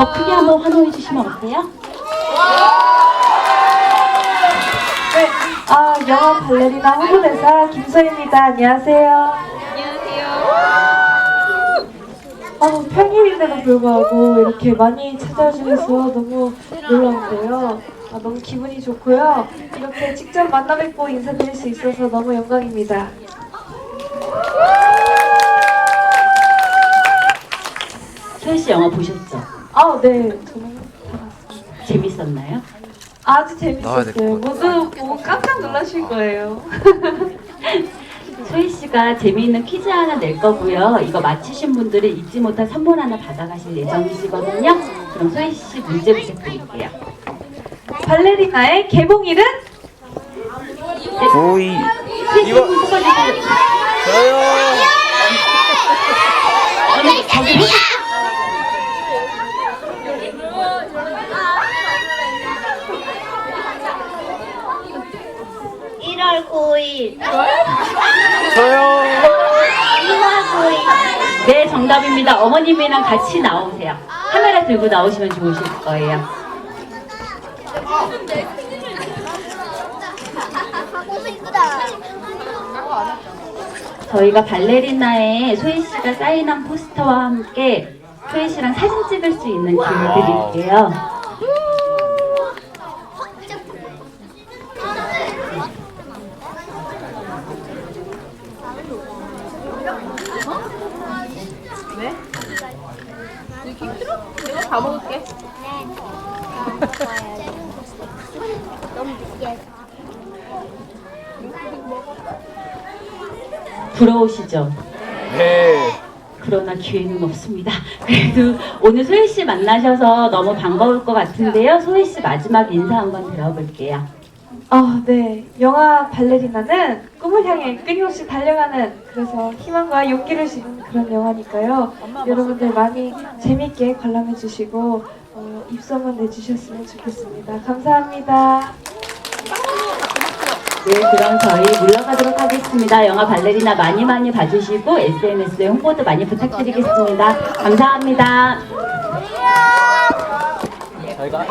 더 크게 한번 환호해 주시면 어때요? 네, 아, 영화 발레리나 홍보대사 김소희입니다. 안녕하세요. 아, 평일인데도 불구하고 이렇게 많이 찾아주셔서 너무 놀라운데요. 아, 너무 기분이 좋고요. 이렇게 직접 만나 뵙고 인사드릴 수 있어서 너무 영광입니다. 소희 씨 영화 보셨죠? 아, 네, 봤습니다. 재밌었나요? 아주 나와야 될것 재밌었어요. 모두 보고 깜짝 놀라실 거예요. 소희 씨가 재미있는 퀴즈 하나 낼 거고요. 이거 맞히신 분들은 잊지 못할 선물 하나 받아가실 예정이시거든요. 그럼 소희 씨 문제 부탁드릴게요. 발레리나의 개봉일은? 씨 이거-. 저요 오늘 자기 회사 1월 9일. 저요 1월 9일. 네, 정답입니다. 어머님이랑 같이 나오세요. 카메라 들고 나오시면 좋으실 거예요. 하고 싶다. 저희가 발레리나에 소희 씨가 사인한 포스터와 함께 소희 씨랑 사진 찍을 수 있는 기회 드릴게요. 다 먹을게. 너무. 부러우시죠? 네 그러나 기회는 없습니다. 그래도 오늘 소희 씨 만나셔서 너무 반가울 것 같은데요. 소희 씨 마지막 인사 한번 들어볼게요. 아, 네. 영화 발레리나는 꿈을 향해 끊임없이 달려가는 그래서 희망과 용기를 주는 그런 영화니까요. 여러분들 많이 재밌게 관람해 주시고 어, 입소문 내주셨으면 좋겠습니다. 감사합니다. 네, 그럼 저희 물러가도록 하겠습니다. 영화 발레리나 많이 많이 봐주시고 SNS에 홍보도 많이 부탁드리겠습니다. 감사합니다. 저희가